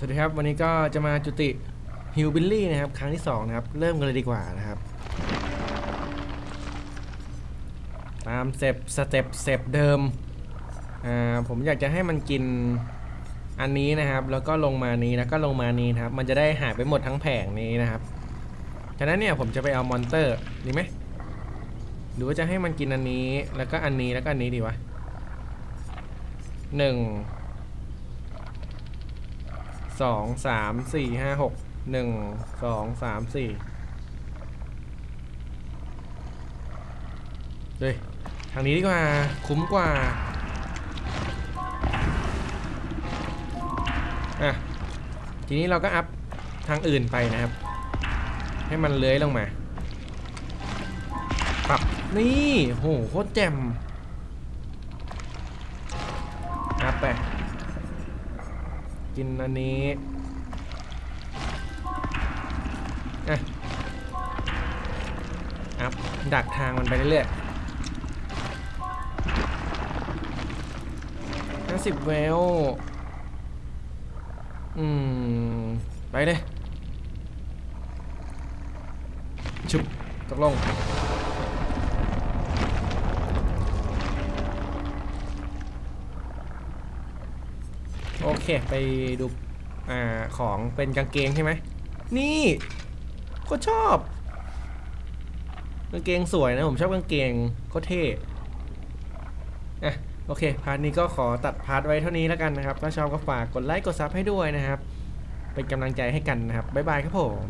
สวัสดีครับ วันนี้ก็จะมาจุติฮิวบิลลี่นะครับ ครั้งที่2นะครับ เริ่มกันเลยดีกว่านะครับ ตามเต็ปสเต็ปเต็ปเดิมอ่าผมอยากจะให้มันกินอันนี้นะครับ แล้วก็ลงมานี้แล้วก็ลงมานี้นะครับ มันจะได้หายไปหมดทั้งแผงนี้นะครับฉะนั้นเนี่ยผมจะไปเอามอนเตอร์ดีไหมหรือว่าจะให้มันกินอันนี้แล้วก็อันนี้แล้วก็อันนี้ดีวะหนึ่ง สองสามสี่ห้าหกหนึ่งสองสามสี่เฮ้ยทางนี้ดีกว่า คุ้มกว่า อะ ทีนี้เราก็อัพทางอื่นไปนะครับ ให้มันเลื้อยลงมา ปรับ นี่โหโคตรแจ่ม กินอันนี้อะอัพดักทางมันไปเรื่อยๆห้าสิบเวล อืม ไปเลยชุบตกลง โอเค ไปดูอ่าของเป็นกางเกงใช่ไหม นี่ก็ชอบ กางเกงสวยนะ ผมชอบกางเกงก็เท่อะโอเค พาร์ทนี้ก็ขอตัดพาร์ทไว้เท่านี้แล้วกันนะครับ ถ้าชอบก็ฝากกดไลค์กดซับให้ด้วยนะครับ เป็นกำลังใจให้กันนะครับ บ๊ายบายครับผม